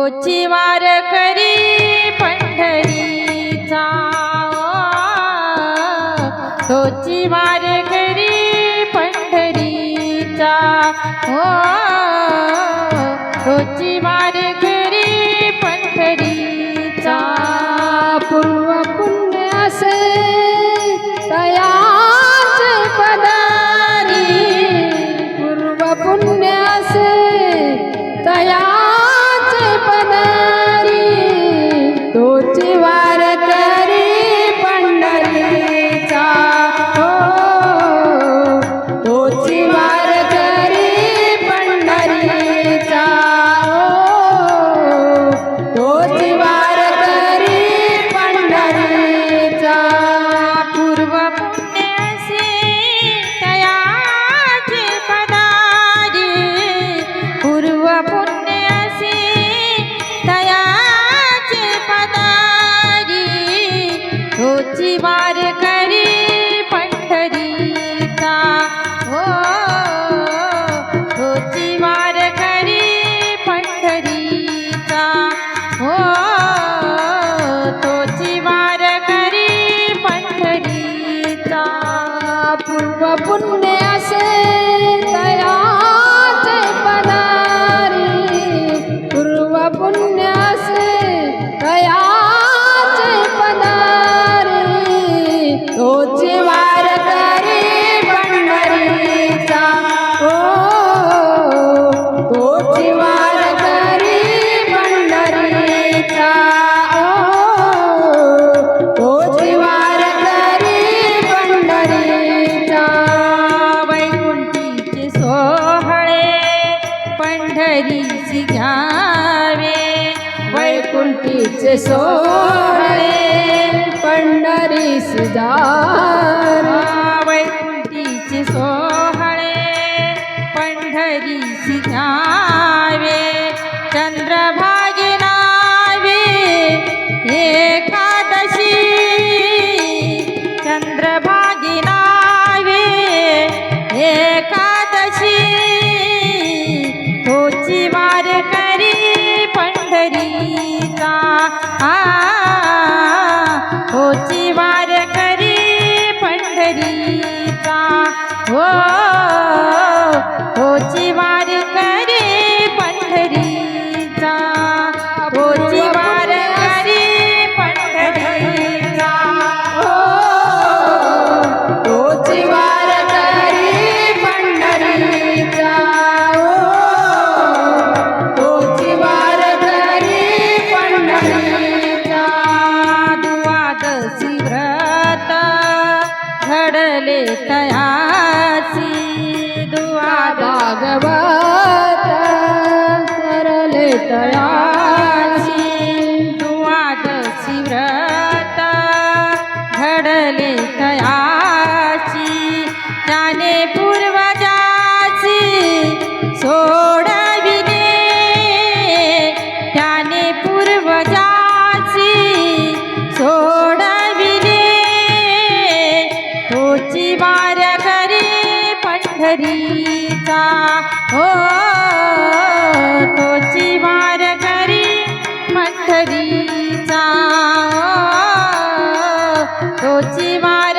तोची वार करी पंढरीचा. तोची वार करी पंढरीचा. हो तोची वार करी पंढरीचा. पूर्व पुण्य असे तया तोची वार करी पंढरीचा. हो तोची वार करी पंढरीचा. हो तोची वार करी पंढरीचा. पूर्व पुण्यसे तयाचे पदारी पूर्व पूर्व पुण्य असे तयाचे वैकुंठीचे सोळे पंढरीस जारा वैकुंठीचे सोहळे पंढरी घ्यावे चंद्रभा हो तोची वार करी पंढरीचा. तोची वार करे पंढरीचा. हो वार करी पंढरीचा. हो तोची वार करी पंढरीचा. हो, व्रत घडले सरले तयासी द्वादशी व्रत घडले तयाची त्याने पूर्वजाची सोडविले. त्याने पूर्वजाची सोडविले. तोची वार करी पंढरीचा हो. तोची वार